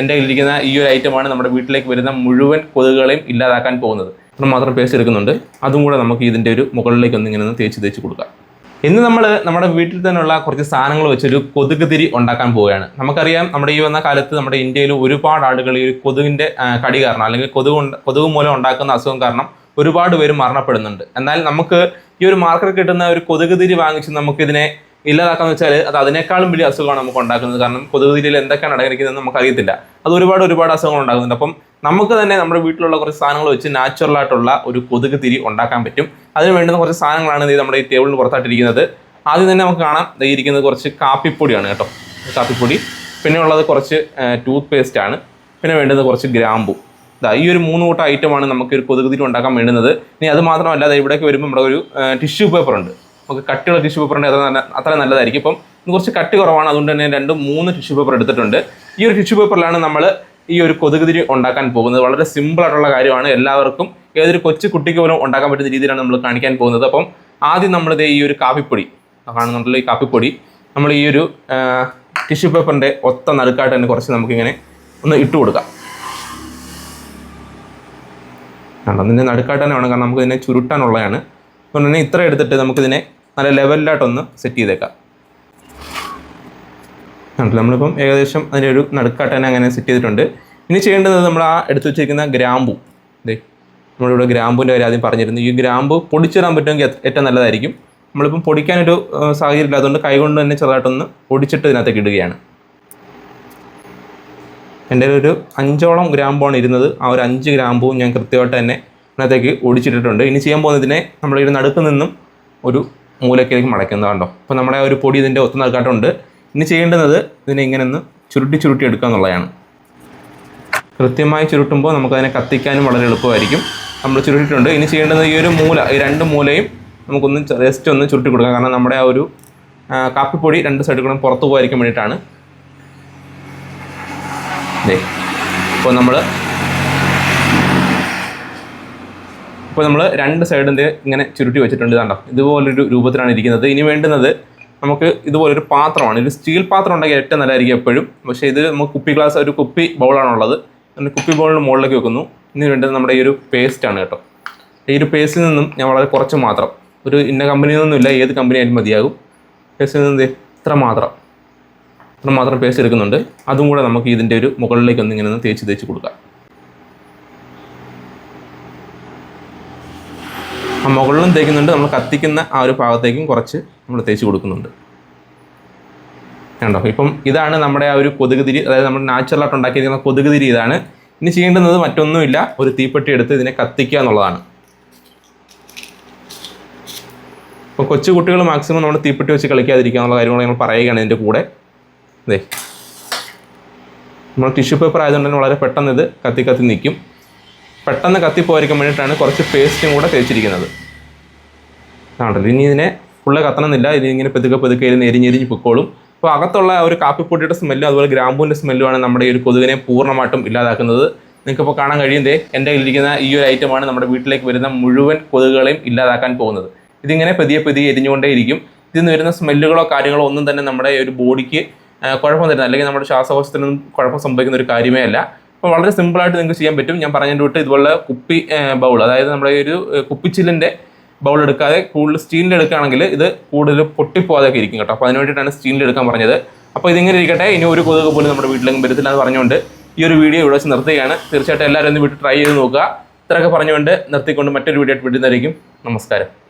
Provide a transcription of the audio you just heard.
എന്റെ കയ്യിലിരിക്കുന്ന ഈ ഒരു ഐറ്റമാണ് നമ്മുടെ വീട്ടിലേക്ക് വരുന്ന മുഴുവൻ കൊതുകുകളെയും ഇല്ലാതാക്കാൻ പോകുന്നത്. അത്ര മാത്രം പേസ്റ്റ് എടുക്കുന്നുണ്ട്. അതും കൂടെ നമുക്ക് ഇതിന്റെ ഒരു മുകളിലേക്ക് ഒന്ന് ഇങ്ങനെ ഒന്ന് തേച്ച് തേച്ച് കൊടുക്കാം. ഇന്ന് നമ്മൾ നമ്മുടെ വീട്ടിൽ തന്നെയുള്ള കുറച്ച് സാധനങ്ങൾ വെച്ചൊരു കൊതുക് തിരി ഉണ്ടാക്കാൻ പോവുകയാണ്. നമുക്കറിയാം നമ്മുടെ ഈ വന്ന കാലത്ത് നമ്മുടെ ഇന്ത്യയിൽ ഒരുപാട് ആളുകൾ ഈ കൊതുകിന്റെ കടി കാരണം അല്ലെങ്കിൽ കൊതുക് കൊതുക് മൂലം ഉണ്ടാക്കുന്ന അസുഖം കാരണം ഒരുപാട് പേര് മരണപ്പെടുന്നുണ്ട്. എന്നാൽ നമുക്ക് ഈ ഒരു മാർക്കറ്റ് കിട്ടുന്ന ഒരു കൊതുക് തിരി വാങ്ങിച്ച് നമുക്കിതിനെ ഇല്ലാതാക്കാന്ന് വെച്ചാൽ അത് അതിനേക്കാളും വലിയ അസുഖമാണ് നമുക്ക് ഉണ്ടാക്കുന്നത്. കാരണം കൊതുക് തിരിയിൽ എന്തൊക്കെയാണ് അടങ്ങിയിരിക്കുന്നത് നമുക്ക് അറിയത്തില്ല. അത് ഒരുപാട് ഒരുപാട് അസുഖങ്ങൾ ഉണ്ടാക്കുന്നുണ്ട്. അപ്പം നമുക്ക് തന്നെ നമ്മുടെ വീട്ടിലുള്ള കുറച്ച് സാധനങ്ങൾ വെച്ച് നാച്ചുറൽ ആയിട്ടുള്ള ഒരു കൊതുക് തിരി ഉണ്ടാക്കാൻ പറ്റും. അതിന് വേണ്ടുന്ന കുറച്ച് സാധനങ്ങളാണ് നമ്മുടെ ഈ ടേബിളിൽ പുറത്തായിട്ടിരിക്കുന്നത്. ആദ്യം തന്നെ നമുക്ക് കാണാം. ഇരിക്കുന്നത് കുറച്ച് കാപ്പിപ്പൊടിയാണ് കേട്ടോ. കാപ്പിപ്പൊടി. പിന്നെ ഉള്ളത് കുറച്ച് ടൂത്ത് പേസ്റ്റ് ആണ്. പിന്നെ വേണ്ടുന്നത് കുറച്ച് ഗ്രാമ്പു. ഇതാ ഈ ഒരു മൂന്ന് കൂട്ടം ഐറ്റമാണ് നമുക്ക് ഒരു കൊതുക് തിരി ഉണ്ടാക്കാൻ വേണ്ടുന്നത്. ഇനി അത് മാത്രമല്ല ഇവിടേക്ക് വരുമ്പോൾ നമ്മുടെ ഒരു ടിഷ്യൂ പേപ്പർ ഉണ്ട്. നമുക്ക് കട്ടിയുള്ള ടിഷ്യൂ ഉണ്ട് അത്ര അത്ര നല്ലതായിരിക്കും. ഇപ്പം കുറച്ച് കട്ടി കുറവാണ്. അതുകൊണ്ട് തന്നെ രണ്ട് മൂന്ന് ടിഷ്യൂ പേപ്പർ എടുത്തിട്ടുണ്ട്. ഈ ഒരു ടിഷ്യൂ പേപ്പറിലാണ് നമ്മൾ ഈ ഒരു കൊതുകുതിരി ഉണ്ടാക്കാൻ പോകുന്നത്. വളരെ സിമ്പിൾ ആയിട്ടുള്ള കാര്യമാണ്. എല്ലാവർക്കും ഏതൊരു കൊച്ചു കുട്ടിക്ക് പോലും ഉണ്ടാക്കാൻ പറ്റുന്ന രീതിയിലാണ് നമ്മൾ കാണിക്കാൻ പോകുന്നത്. അപ്പം ആദ്യം നമ്മളിത് ഈ ഒരു കാപ്പിപ്പൊടി കാണുന്നുണ്ടല്ലോ ഈ കാപ്പിപ്പൊടി. നമ്മൾ ഈ ഒരു ടിഷ്യൂ പേപ്പറിന്റെ ഒത്ത നടുക്കായിട്ട് തന്നെ കുറച്ച് നമുക്കിങ്ങനെ ഒന്ന് ഇട്ട് കൊടുക്കാം. കണ്ടോ? ഇതിന്റെ നടുക്കായിട്ട് തന്നെ വേണം. കാരണം നമുക്ക് ഇതിനെ ചുരുട്ടാനുള്ളതാണ്. അതുകൊണ്ട് ഇത്ര എടുത്തിട്ട് നമുക്കിതിനെ നല്ല ലെവലിലായിട്ടൊന്ന് സെറ്റ് ചെയ്തേക്കാം. നമ്മളിപ്പം ഏകദേശം അതിന്റെ ഒരു നടുക്കാട്ട് തന്നെ അങ്ങനെ സെറ്റ് ചെയ്തിട്ടുണ്ട്. ഇനി ചെയ്യേണ്ടത് നമ്മൾ ആ എടുത്തു വെച്ചിരിക്കുന്ന ഗ്രാമ്പു. ദേ നമ്മളിവിടെ ഗ്രാമ്പൂന്റെ കാര്യം ആദ്യം പറഞ്ഞിരുന്നു. ഈ ഗ്രാമ്പു പൊടിച്ചിടാൻ പറ്റുമെങ്കിൽ ഏറ്റവും നല്ലതായിരിക്കും. നമ്മളിപ്പം പൊടിക്കാനൊരു സാഹചര്യം ഇല്ലാത്തതുകൊണ്ട് കൈകൊണ്ട് തന്നെ ചെറുതായിട്ടൊന്ന് പൊടിച്ചിട്ട് ഇതിനകത്തേക്ക് ഇടുകയാണ്. എന്റെ ഒരു അഞ്ചോളം ഗ്രാമ്പാണ് ഇരുന്നത്. ആ ഒരു അഞ്ച് ഗ്രാമ്പും ഞാൻ കൃത്യമായിട്ട് തന്നെ അതിനകത്തേക്ക് ഒടിച്ചിട്ടിട്ടുണ്ട്. ഇനി ചെയ്യാൻ പോകുന്നതിനെ നമ്മൾ ഇതിന് നടുക്ക് നിന്നും ഒരു മൂലക്കിലേക്ക് മടക്കുന്നത് കണ്ടോ? അപ്പോൾ നമ്മുടെ ഒരു പൊടി ഇതിന്റെ ഒത്തു നൽകാട്ടുണ്ട് ഇനി ചെയ്യേണ്ടുന്നത് ഇതിനെ ഇങ്ങനെ ഒന്ന് ചുരുട്ടി ചുരുട്ടി എടുക്കുക എന്നുള്ളതാണ്. കൃത്യമായി ചുരുട്ടുമ്പോൾ നമുക്കതിനെ കത്തിക്കാനും വളരെ എളുപ്പമായിരിക്കും. നമ്മൾ ചുരുട്ടിട്ടുണ്ട് ഇനി ചെയ്യേണ്ടത് ഈ ഒരു മൂല ഈ രണ്ട് മൂലയും നമുക്കൊന്ന് ജസ്റ്റ് ഒന്ന് ചുരുട്ടി കൊടുക്കാം. കാരണം നമ്മുടെ ആ ഒരു കാപ്പിപ്പൊടി രണ്ട് സൈഡിൽ കൂടെ പുറത്ത് പോകാതിരിക്കാൻ വേണ്ടിയിട്ടാണ്. ദേ ഇപ്പോൾ നമ്മൾ ഇപ്പോൾ നമ്മൾ രണ്ട് സൈഡും ഇങ്ങനെ ചുരുട്ടി വെച്ചിട്ടുണ്ട് കണ്ടോ? ഇതുപോലൊരു രൂപത്തിലാണ് ഇരിക്കുന്നത്. ഇനി വേണ്ടുന്നത് നമുക്ക് ഇതുപോലൊരു പാത്രമാണ്. ഒരു സ്റ്റീൽ പാത്രം ഉണ്ടെങ്കിൽ ഏറ്റവും നല്ലതായിരിക്കും എപ്പോഴും. പക്ഷേ ഇത് നമുക്ക് കുപ്പി ഗ്ലാസ് ഒരു കുപ്പി ബൗളാണുള്ളത് അതിന് കുപ്പി ബൗളിന് മുകളിലേക്ക് വെക്കുന്നു. ഇനി വേണ്ടത് നമ്മുടെ ഈ ഒരു പേസ്റ്റാണ് കേട്ടോ. ഈ ഒരു പേസ്റ്റിൽ നിന്നും ഞാൻ വളരെ കുറച്ച് മാത്രം. ഒരു ഇന്ന കമ്പനിയിൽ നിന്നൊന്നുമില്ല ഏത് കമ്പനി ആയാലും മതിയാകും. പേസ്റ്റിൽ നിന്ന് ഇത്ര മാത്രം. ഇത്ര മാത്രം പേസ്റ്റ് എടുക്കുന്നുണ്ട്. അതും കൂടെ നമുക്ക് ഇതിന്റെ ഒരു മുകളിലേക്ക് ഒന്ന് ഇങ്ങനെ ഒന്ന് തേച്ച് തേച്ച് കൊടുക്കാം. ആ മുകളിലും തേക്കുന്നുണ്ട്. നമ്മൾ കത്തിക്കുന്ന ആ ഒരു ഭാഗത്തേക്കും കുറച്ച് നമ്മൾ തേച്ച് കൊടുക്കുന്നുണ്ട്. കണ്ടോ? ഇപ്പം ഇതാണ് നമ്മുടെ ആ ഒരു കൊതുക് തിരി അതായത് നമ്മൾ നാച്ചുറലായിട്ട് ഉണ്ടാക്കിയിരിക്കുന്ന കൊതുക് തിരി ഇതാണ്. ഇനി ചെയ്യേണ്ടുന്നത് മറ്റൊന്നുമില്ല. ഒരു തീപ്പെട്ടി എടുത്ത് ഇതിനെ കത്തിക്കുക എന്നുള്ളതാണ്. ഇപ്പോൾ കൊച്ചു കുട്ടികൾ മാക്സിമം നമ്മൾ തീപ്പെട്ടി വെച്ച് കളിക്കാതിരിക്കുക എന്നുള്ള കാര്യങ്ങൾ ഞങ്ങൾ പറയുകയാണ് ഇതിന്റെ കൂടെ. അതെ നമ്മൾ ടിഷ്യൂ പേപ്പർ ആയതുകൊണ്ട് തന്നെ വളരെ പെട്ടെന്ന് ഇത് കത്തി കത്തി നിൽക്കും. പെട്ടെന്ന് കത്തിപ്പോയിരിക്കാൻ വേണ്ടിയിട്ടാണ് കുറച്ച് പേസ്റ്റും കൂടെ തേച്ചിരിക്കുന്നത്. ആണല്ലോ ഇനി ഇതിനെ ഫുള്ള് കത്തണമെന്നില്ല. ഇത് ഇങ്ങനെ പെതുക്കെ പെതുക്കെ ഇരുന്ന് എരിഞ്ഞെരിഞ്ഞ് പൊക്കോളും. അപ്പോൾ അകത്തുള്ള ഒരു കാപ്പിപ്പൊടിയുടെ സ്മെല്ലും അതുപോലെ ഗ്രാമ്പൂവിന്റെ സ്മെല്ലുമാണ് നമ്മുടെ ഈ ഒരു കൊതുകിനെ പൂർണമായിട്ടും ഇല്ലാതാക്കുന്നത്. നിങ്ങൾക്കിപ്പോൾ കാണാൻ കഴിയുന്നതേ എന്റെ ഇരിക്കുന്ന ഈ ഒരു ഐറ്റമാണ് നമ്മുടെ വീട്ടിലേക്ക് വരുന്ന മുഴുവൻ കൊതുകുകളെയും ഇല്ലാതാക്കാൻ പോകുന്നത്. ഇതിങ്ങനെ പതിയെ പതിയെ എരിഞ്ഞുകൊണ്ടേയിരിക്കും. ഇതിൽ നിന്ന് വരുന്ന സ്മെല്ലുകളോ കാര്യങ്ങളോ ഒന്നും തന്നെ നമ്മുടെ ഒരു ബോഡിക്ക് കുഴപ്പം തരുന്ന അല്ലെങ്കിൽ നമ്മുടെ ശ്വാസകോശത്തിനൊന്നും കുഴപ്പം സംഭവിക്കുന്ന ഒരു കാര്യമേ അല്ല. അപ്പോൾ വളരെ സിമ്പിളായിട്ട് നിങ്ങൾക്ക് ചെയ്യാൻ പറ്റും. ഞാൻ പറഞ്ഞതിന്റെ വിട്ട് ഇതുപോലെ കുപ്പി ബൗൾ അതായത് നമ്മുടെ ഒരു കുപ്പിച്ചില്ലിന്റെ ബൗൾ എടുക്കാതെ കൂടുതൽ സ്റ്റീലിന്റെ എടുക്കുകയാണെങ്കിൽ ഇത് കൂടുതൽ പൊട്ടിപ്പോകാതെയൊക്കെ ഇരിക്കും കേട്ടോ. അപ്പോൾ അതിന് വേണ്ടിയിട്ടാണ് സ്റ്റീലിൽ എടുക്കാൻ പറഞ്ഞത്. അപ്പോൾ ഇതിങ്ങനെ ഇരിക്കട്ടെ. ഇനി ഒരു കൊതുക് പോലും നമ്മുടെ വീട്ടിലെങ്കിലും വരത്തില്ല എന്ന് പറഞ്ഞുകൊണ്ട് ഈ ഒരു വീഡിയോ ഇവിടെ വെച്ച് നിർത്തുകയാണ്. തീർച്ചയായിട്ടും എല്ലാവരും ഒന്ന് വീട്ടിൽ ട്രൈ ചെയ്ത് നോക്കുക. ഇത്രയൊക്കെ പറഞ്ഞുകൊണ്ട് നിർത്തിക്കൊണ്ട് മറ്റൊരു വീഡിയോ ആയിട്ട് വിടുന്നതായിരിക്കും നമസ്കാരം.